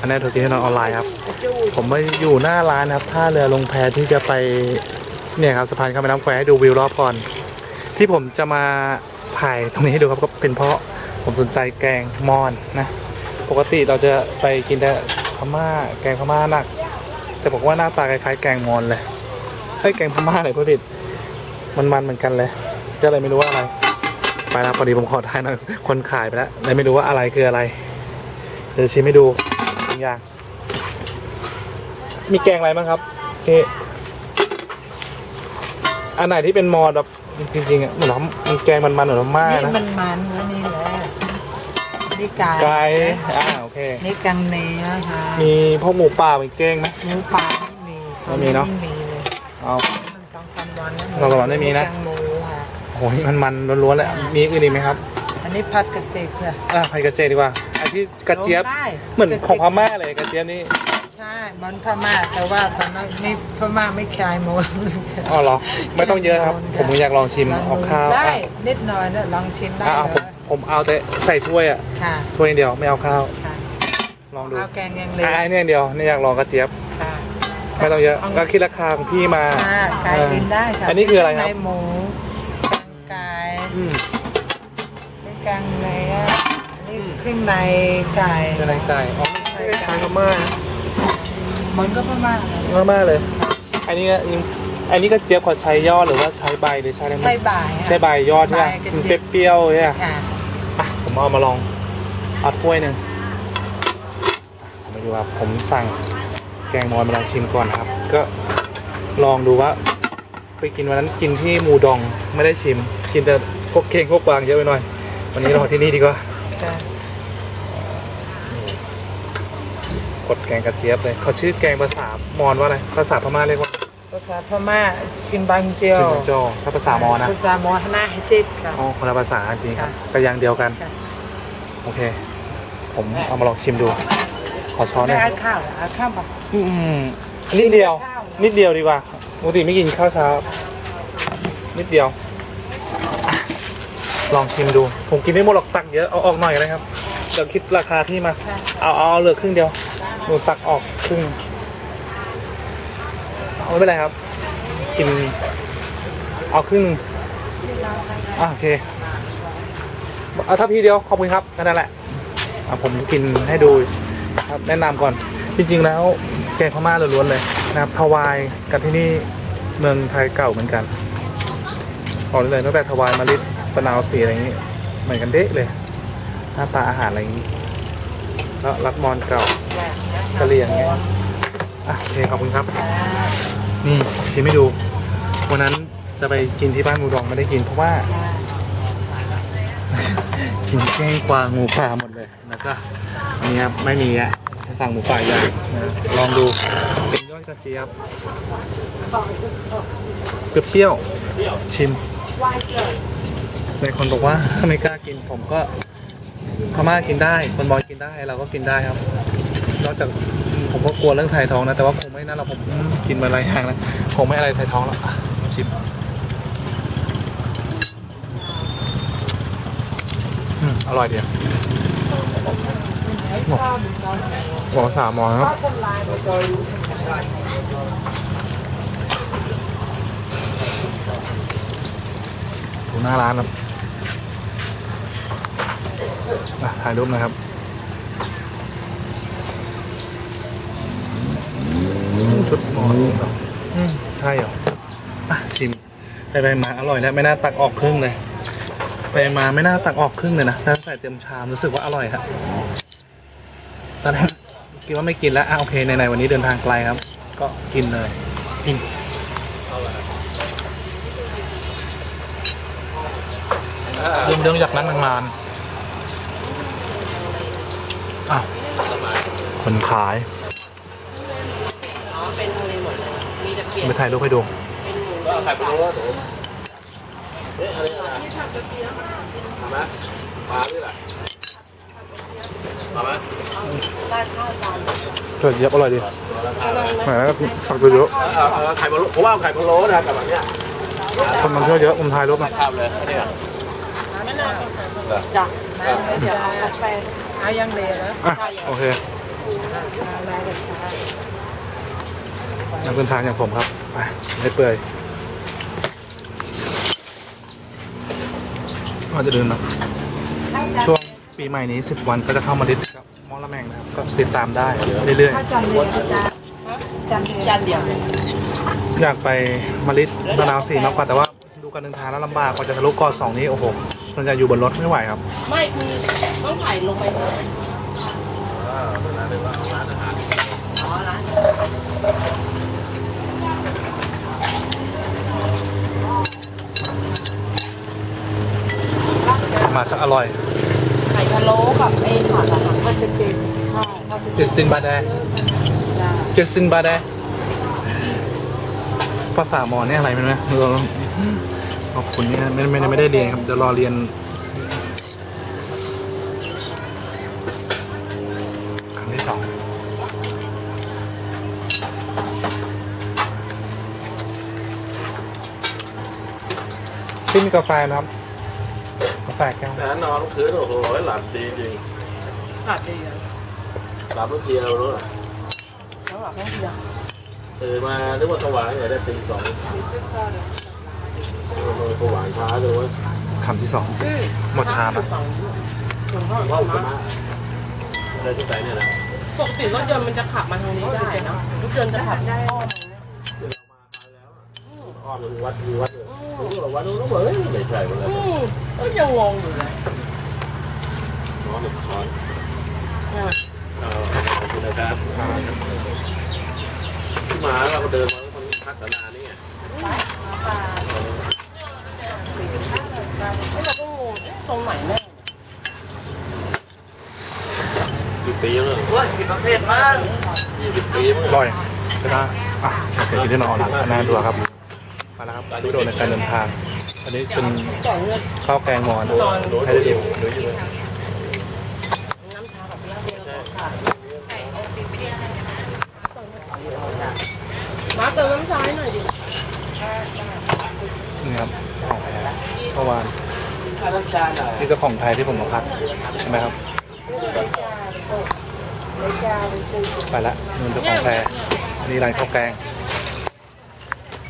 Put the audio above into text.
อันนี้ธุรกิจที่นอนออนไลน์ครับ ผมมาอยู่หน้าร้านครับท่าเรือลงแพที่จะไปเนี่ยครับสะพานข้ามแม่น้ำแควให้ดูวิวรอบก่อน ที่ผมจะมาถ่ายตรงนี้ให้ดูครับก็เป็นเพราะผมสนใจแกงมอนนะ ปกติเราจะไปกินแต่พม่าแกงพม่าหนัก แต่บอกว่าหน้าตาคล้ายๆแกงมอนเลยเฮ้ยแกงพม่าเลยพูดผิดมันๆเหมือนกันเลยก็เลยไม่รู้ว่าอะไรไปแล้วพอดีผมขอทายหน่อยคนขายไปแล้วเลยไม่รู้ว่าอะไรคืออะไรเดี๋ยวชิมให้ดู งอย่าง มีแกงอะไรบ้างครับพี่อันไหนที่เป็นมอญแบบจริงๆอะเหมือนมันแกงมันๆเหมือนพม่านี่นะมันมันๆแล้วนี่แหละนี่ไก่ไก่อ่าโอเค นี่กังเนื้อค่ะมีพวกหมูป่าเป็นแกงไหม หมูปลาไม่มีไม่มีเนอะ ไม่มีเลยเอา มันสองสามวันแล้วสองสามวันไม่มีนะ กังหมูค่ะโอ้โหมันมันๆล้วนๆเลยมีอื่นอีกไหมครับอันนี้ผัดกระเจี๊ยบค่ะอ่าไผ่กระเจยดีกว่าไอ้ ที่กระเจี๊ยบลงได้เหมือนของพกระจี๊ยบม่าเลยกระเจี๊ยบนี่ ใช่เหมันพม่าแต่ว่าตอนนั้นไม่พม่าไม่คลายหมดอ๋อเหรอ ไม่ต้องเยอะครับ ผมอยากลองชิมเอาข้าวได้อะนิดหน่อยนะลองชิมได้อะเอาเลผมยผมเอาแต่ใส่ถ้วยอะค่ะถ้วยเดียวไม่เอาข้าว ค่ะลองดูเอาแกงยังเลอะไอ้เนี่ยเดียวนี่อยากลองกระเจี๊ยบ ค่ะไม่ต้องเยอะก็คิดราคาของพี่มา ค่ะไก่กินได้ค่ะอันนี้คืออะไรครับในหมูไก่อืมนี่กังเนื้ออันนี่ เครื่องในไก่เป็นอะไรไก่อ๋อไม่ใช่ทางพม่าเหมือนก็พม่าเลยพม่าเลย อันนี้ก็อันนี้ก็เจี๊ยบเขาใช้ยอดหรือว่าใช้ใบหรือใช้อะไรใช่บ่ายค่ะใช้ใบยอดใช่ไหมใบกระมันเจี๊ยบเปรี้ยวๆใช่ไหมค่ะอะผมเอามาลองเอาถ้วยหนึ่งมาดูครับผมสั่งแกงมอนมาลองชิมก่อนนะครับ ก็ลองดูว่า ไปกินวันนั้นกินที่หมูดองไม่ได้ชิม กินแต่พวกเค้งพวกกวางเยอะไปหน่อย วันนี้เราที่นี่ดีกว่า ค่ะกดแกงกระเจี๊ยบเลยเขาชื่อแกงภาษามอญว่าอะไรภาษาพม่าเรียกว่าภาษาพม่าชิมบังเจียวชิมโจถ้าภาษามอญนะภาษามอญหน้าให้จิบค่ะอ๋อคนละภาษาจริงครับค่ะแต่อย่างเดียวกัน ค่ะโอเค ผมเอามาลองชิมดู ขอช้อนหไม่น่อยเอาข้าวเหรอเอาข้าวปะ อืมนิดเดียวข้าวนิดเดียวดีกว่าปกติไม่กินข้าวเช้า นิดเดียวอะ ลองชิมดู ผมกินไม่หมดหรอกตักเยอะเอาออกหน่อยนะครับ เดี๋ยวคิดราคาที่มา เอาเอาเหลือครึ่งเดียว หนูตักออกครึ่งเอาไม่เป็นไรครับ กิน เอาครึ่งหนึงอะโอเคเอาถ้าพี่เดียวขอบคุณครับแค่นั้นแหละผมกินให้ดูครับแนะนำก่อน จริง ๆ แล้วแกงพม่าล้วนๆเลยนะครับทวายกับที่นี่เมืองไทยเก่าเหมือนกันบอกเลยตั้งแต่ทวายมาลิด ปะนาวสีอะไรอย่างนี้ เหมือนกันเด๊ะเลย หน้าตาอาหารอะไรอย่างนี้แล้วรัดมอนเก่ากะเหรี่ยงไงอะโอเคขอบคุณครับ นี่ชิมให้ดูวันนั้นจะไปกินที่บ้านหมูดองไม่ได้กินเพราะว่า กินแกงกวางหมูป่าหมดเลยแล้วก็อันนี้ครับไม่มีอะจะสั่งหมูป่าอย่างนะลองดูเป็นยอดกระเจี๊ยบเปรี้ยวชิม ในคนบอกว่าไม่กล้ากินผมก็พม่ากินได้ คนบอยกินได้เราก็กินได้ครับนอกจากผมก็กลัวเรื่องถ่ายท้องนะแต่ว่าคงไม่น่าเราผมกินมาหลายอย่างแล้วคงไม่อะไรถ่ายท้องแล้วอะชิมอร่อยดีอะหมอหมอสามหมอครับ ดูหน้าร้านครับอะถ่ายรูปนะครับชุดหมอนเหรออืมใช่เหรออะชิมไปไปมาอร่อยแล้วไม่น่าตักออกครึ่งเลยไปมาไม่น่าตักออกครึ่งเลยนะถ้าใส่เต็มชามรู้สึกว่าอร่อยครับตอนแรกคิดว่าไม่กินแล้วอะโอเคในๆวันนี้เดินทางไกลครับ ก็กินเลยกิน เรื่องเรื่องจากนั้นนานๆอ้าวคนขายไปถ่ายรูปให้ดูไข่พะโล้หนูเอ๊ะอะไรอะมาไหมมาด้วยล่ะมาไหมเกิดเยอะอร่อยดีราคาอะไรแหมแล้วก็ฝักตัวเยอะเอาเอาเอาไข่พะโล้ผมว่าเอาไข่พะโล้นะกับแบบเนี้ยคนมันเที่ยวเยอะผมถ่ายรูปนะข้าวเลยอันเนี้ย จ้ะน้ำไม่เดี๋ยวเอากาแฟเอายังเลยนะอะโอเคนักเดินทางอย่างผมครับไปไม่เปื่อยก็จะเดินนะช่วงปีใหม่นี้ 10 วันก็จะเข้ามาดิสกับมอลละแมงนะครับ ก็ติดตามได้เรื่อยข้าวจานเดียวจ้าจานเดียวจานเดียวๆอยากไปมาลิสมะนาวสีมากกว่าแต่ว่าดูการเดินทางแล้วลำบากกว่าจะทะลุกอสองนี้โอ้โห ส่วนใหญ่อยู่บนรถไม่ไหวครับ ไม่คือต้องถ่ายลงไปเลยอ่าเวลาเดินมาร้านอาหารอ๋อร้านมาจะอร่อย ไข่พะโล้กับไอ้ผัดอะค่ะข้าวจะกินใช่ข้าวจะเจสตินบาแดจ้าเจสตินบาแดภาษามอญเนี่ยอะไรไม่รู้นะเรา ขอบคุณเนี่ยไม่ไม่ไม่ได้เรียนครับเดี๋ยวรอเรียนครั้งที่สองที่มีกาแฟนะครับ กาแฟแก้วแต่นอนคืนโอ้โหหลับดีจริงผัดดีอะหลับทุกทีเรารู้แล้วแบบต้องเดียวตื่นมานึกว่าสว่างเลยได้ตีสอง โอ้ยสว่างช้าเลยว้ยคำที่สองหมดชามอะฝั่าวว้าวมามาอะไรที่ไหนเนี่ยนะปกติรถยนต์มันจะขับมาทางนี้ได้นะรถยนต์จะขับได้อ้อมที่เรามาไปแล้วอ้อมวัดวัดเลยวัดนู้นแล้วเฮ้ยไม่ใช่เลยอืมก็ยังงงอยู่เลยนอนหนึ่งนอนเอาขอบคุณนะครับที่มาเราก็เดินมาคนพักสนานี่ไง แล้วเราก็งงเอ๊ะตรงไหนแน่กี่ปีแล้วเนี่ยว่าผิดประเภทมากยี่สิบปีมั้งอร่อยก็ได้อะโอเคที่นอนละอันน่าดูครับ มาแล้วครับดูโดนในการเดินทาง อันนี้เป็นก่อนเงือกข้าวแกงหมอนนอนให้ได้ดูดูอยู่เลยน้ำชากับเบียร์เบียร์ค่ะมาเติมน้ำชาให้หน่อยดิ นี่ครับของแท้เมื่อวานน้ำชาหน่อยนี่เจ้าของไทยที่ผมมาพักใช่ไหมครับไปละนู่นเจ้าของแท้อันนี้ร้านข้าวแกงเ